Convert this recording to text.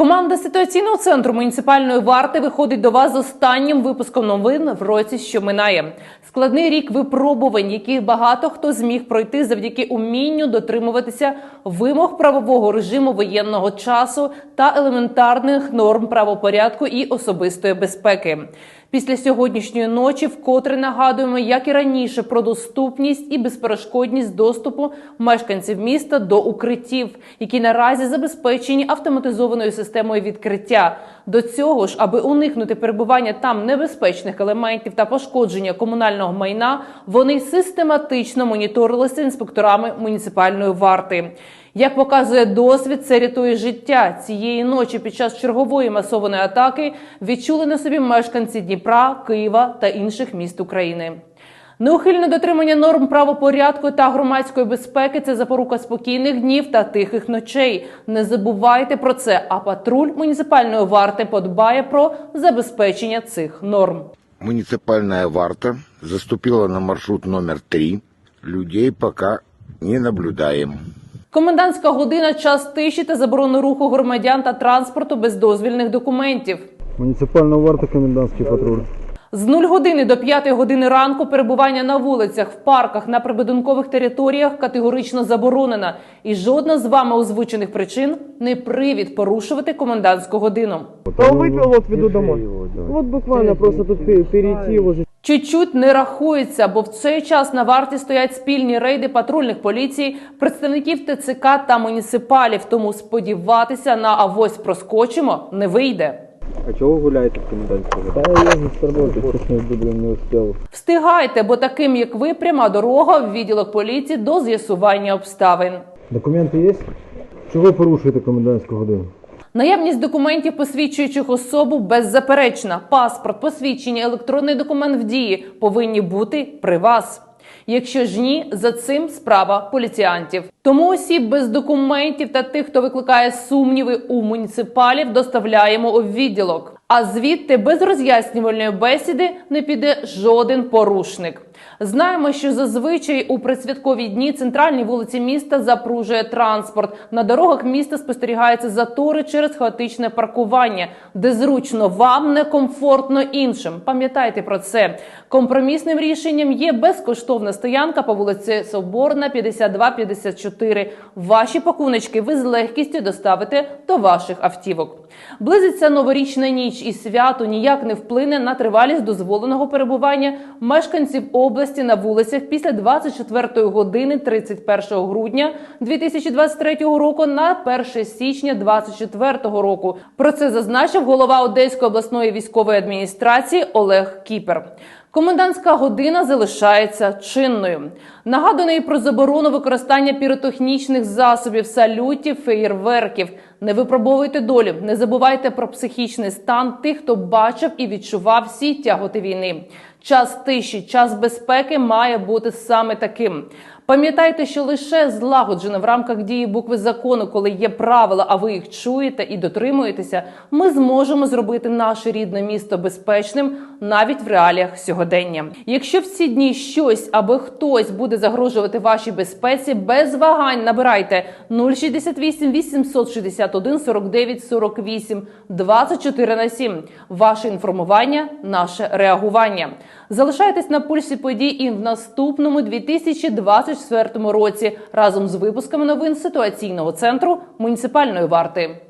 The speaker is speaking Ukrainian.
Команда ситуаційного центру муніципальної варти виходить до вас з останнім випуском новин в році, що минає. Складний рік випробувань, які багато хто зміг пройти завдяки умінню дотримуватися вимог правового режиму воєнного часу та елементарних норм правопорядку і особистої безпеки. Після сьогоднішньої ночі вкотре нагадуємо, як і раніше, про доступність і безперешкодність доступу мешканців міста до укриттів, які наразі забезпечені автоматизованою системою відкриття. До цього ж, аби уникнути перебування там небезпечних елементів та пошкодження комунального майна, вони систематично моніторилися інспекторами муніципальної варти. Як показує досвід, це рятує життя цієї ночі під час чергової масованої атаки відчули на собі мешканці Дніпра, Києва та інших міст України. Неухильне дотримання норм правопорядку та громадської безпеки це запорука спокійних днів та тихих ночей. Не забувайте про це. А патруль муніципальної варти подбає про забезпечення цих норм. Муниципальная варта заступила на маршрут номер три. Людей пока не наблюдаем. Комендантська година час тиші та заборону руху громадян та транспорту без дозвільних документів. Муніципальна варта, комендантський патруль. З 0 години до 5 години ранку перебування на вулицях, в парках, на прибудинкових територіях категорично заборонено. І жодна з вами озвучених причин не привід порушувати комендантську годину. Он выпил, вот веду домой. Вот буквально просто тут пе- перейти. Чуть-чуть не рахується, бо в цей час на варті стоять спільні рейди патрульних поліцій, представників ТЦК та муніципалів. Тому сподіватися на авось проскочимо не вийде. А чого ви гуляєте в комендантську? Да, я с работы, честно, блин, не успел. Встигайте, бо таким як ви пряма дорога в відділок поліції до з'ясування обставин. Документи є? Чого порушуєте комендантську годину? Наявність документів, посвідчуючих особу, беззаперечна. Паспорт, посвідчення, електронний документ в дії повинні бути при вас. Якщо ж ні, за цим справа поліціянтів. Тому осіб без документів та тих, хто викликає сумніви у муніципалів, доставляємо у відділок. А звідти без роз'яснювальної бесіди не піде жоден порушник. Знаємо, що зазвичай у присвяткові дні центральні вулиці міста запружує транспорт. На дорогах міста спостерігаються затори через хаотичне паркування, де зручно вам, некомфортно іншим. Пам'ятайте про це. Компромісним рішенням є безкоштовна стоянка по вулиці Соборна, 52-54. Ваші пакуночки ви з легкістю доставите до ваших автівок. Близиться новорічна ніч і свято ніяк не вплине на тривалість дозволеного перебування мешканців області на вулицях після 24 години 31 грудня 2023 року на 1 січня 2024 року. Про це зазначив голова Одеської обласної військової адміністрації Олег Кіпер. Комендантська година залишається чинною. Нагадано про заборону використання піротехнічних засобів, салютів, феєрверків. Не випробовуйте долю, не забувайте про психічний стан тих, хто бачив і відчував всі тяготи війни. Час тиші, час безпеки має бути саме таким. Пам'ятайте, що лише злагоджено в рамках дії букви закону, коли є правила, а ви їх чуєте і дотримуєтеся, ми зможемо зробити наше рідне місто безпечним навіть в реаліях сьогодення. Якщо в ці дні щось або хтось буде загрожувати вашій безпеці, без вагань набирайте 068 861 49 48 24 на 7. Ваше інформування, наше реагування. Залишайтесь на пульсі подій і в наступному 2024 році разом з випусками новин ситуаційного центру муніципальної варти.